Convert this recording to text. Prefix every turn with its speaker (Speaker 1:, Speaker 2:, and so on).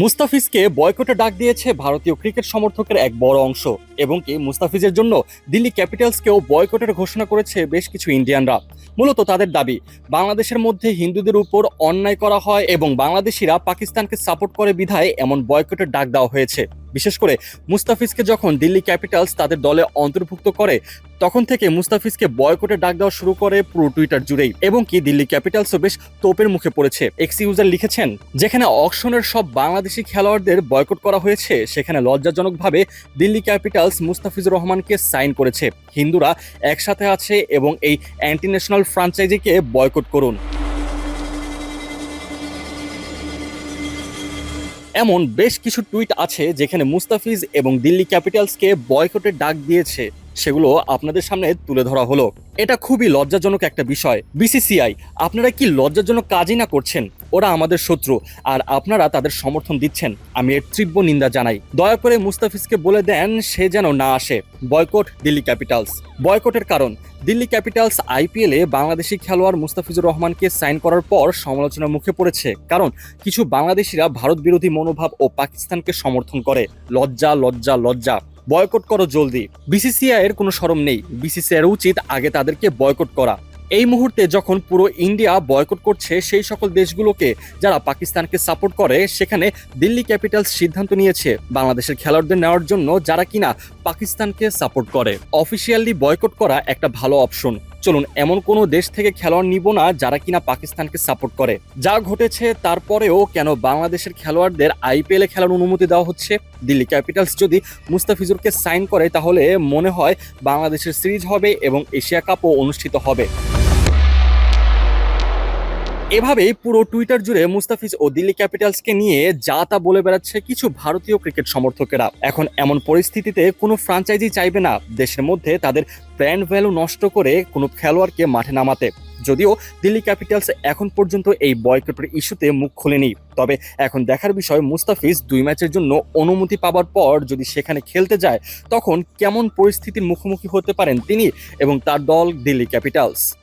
Speaker 1: মুস্তাফিজকে বয়কটে ডাক দিয়েছে ভারতীয় ক্রিকেট সমর্থকের এক বড় অংশ এবং কি মুস্তাফিজের জন্য দিল্লি ক্যাপিটালসকেও বয়কটের ঘোষণা করেছে বেশ কিছু ইন্ডিয়ানরা। মূলত তাদের দাবি, বাংলাদেশের মধ্যে হিন্দুদের উপর অন্যায় করা হয় এবং বাংলাদেশিরা পাকিস্তানকে সাপোর্ট করে বিধায় এমন বয়কটের ডাক দেওয়া হয়েছে। বিশেষ করে মুস্তাফিজকে যখন দিল্লি ক্যাপিটালস তাদের দলে অন্তর্ভুক্ত করে, তখন থেকে মুস্তাফিজকে বয়কটে ডাক দেওয়া শুরু করে পুরো টুইটার জুড়েই এবং কি দিল্লি ক্যাপিটালসও বেশ তোপের মুখে পড়েছে। এক্স ইউজার লিখেছেন, যেখানে অকশনের সব বাংলাদেশি খেলোয়াড়দের বয়কট করা হয়েছে, সেখানে লজ্জাজনকভাবে দিল্লি ক্যাপিটালস মুস্তাফিজুর রহমানকে সাইন করেছে। হিন্দুরা একসাথে আছে এবং এই অ্যান্টি ন্যাশনাল ফ্রাঞ্চাইজিকে বয়কট করুন। এমন বেশ কিছু টুইট আছে যেখানে মুস্তাফিজ এবং দিল্লি ক্যাপিটালসকে বয়কটের ডাক দিয়েছে। সেগুলো আপনাদের সামনে তুলে ধরা হলো। এটা খুবই লজ্জাজনক একটা বিষয়। বিসিসিআই, আপনারা কি লজ্জাজনক কাজই না করছেন? ওরা আমাদের শত্রু আর আপনারা তাদের সমর্থন দিচ্ছেন। আমি এর তীব্র নিন্দা জানাই। দয়া করে মুস্তাফিজকে বলে দেন, সে যেন না আসে। Boycott Delhi Capitals. বয়কটের কারণ, দিল্লি ক্যাপিটালস আইপিএলে বাংলাদেশি খেলোয়াড় মুস্তাফিজুর রহমানকে সাইন করার পর সমালোচনার মুখে পড়েছে। কারণ, কিছু বাংলাদেশিরা ভারত বিরোধী মনোভাব ও পাকিস্তানকে সমর্থন করে। লজ্জা লজ্জা লজ্জা। বয়কট করো জলদি। বিসিসিআই এর কোনো সরম নেই। বিসিসিআই এর উচিত আগে তাদেরকে বয়কট করা। এই মুহূর্তে যখন পুরো ইন্ডিয়া বয়কট করছে সেই সকল দেশগুলোকে, যারা পাকিস্তানকে সাপোর্ট করে, সেখানে দিল্লি ক্যাপিটালস সিদ্ধান্ত নিয়েছে বাংলাদেশের খেলোয়াড়দের নেওয়ার জন্য যারা কিনা পাকিস্তানকে সাপোর্ট করে। অফিসিয়ালি বয়কট করা একটা ভালো অপশন। চলুন, এমন কোনো দেশ থেকে খেলোয়াড় নিব না যারা কিনা পাকিস্তানকে সাপোর্ট করে। যা ঘটেছে তারপরেও কেন বাংলাদেশের খেলোয়াড়দের আইপিএলে খেলার অনুমতি দেওয়া হচ্ছে? দিল্লি ক্যাপিটালস যদি মুস্তাফিজুরকে সাইন করে, তাহলে মনে হয় বাংলাদেশের সিরিজ হবে এবং এশিয়া কাপও অনুষ্ঠিত হবে। এভাবেই পুরো টুইটার জুড়ে মুস্তাফিজ ও দিল্লি ক্যাপিটালসকে নিয়ে যা তা বলে বেড়াচ্ছে কিছু ভারতীয় ক্রিকেট সমর্থকেরা। এখন এমন পরিস্থিতিতে কোনো ফ্রাঞ্চাইজি চাইবে না। দেশের মধ্যে তাদের ব্র্যান্ড ভ্যালু নষ্ট করে কোনো খেলোয়াড়কে মাঠে নামাতে। যদিও দিল্লি ক্যাপিটালস এখন পর্যন্ত এই বয়কটের ইস্যুতে মুখ খোলেনি। তবে এখন দেখার বিষয়, মুস্তাফিজ দুই ম্যাচের জন্য অনুমতি পাবার পর যদি সেখানে খেলতে যায়, তখন কেমন পরিস্থিতির মুখোমুখি হতে পারেন তিনি এবং তার দল দিল্লি ক্যাপিটালস?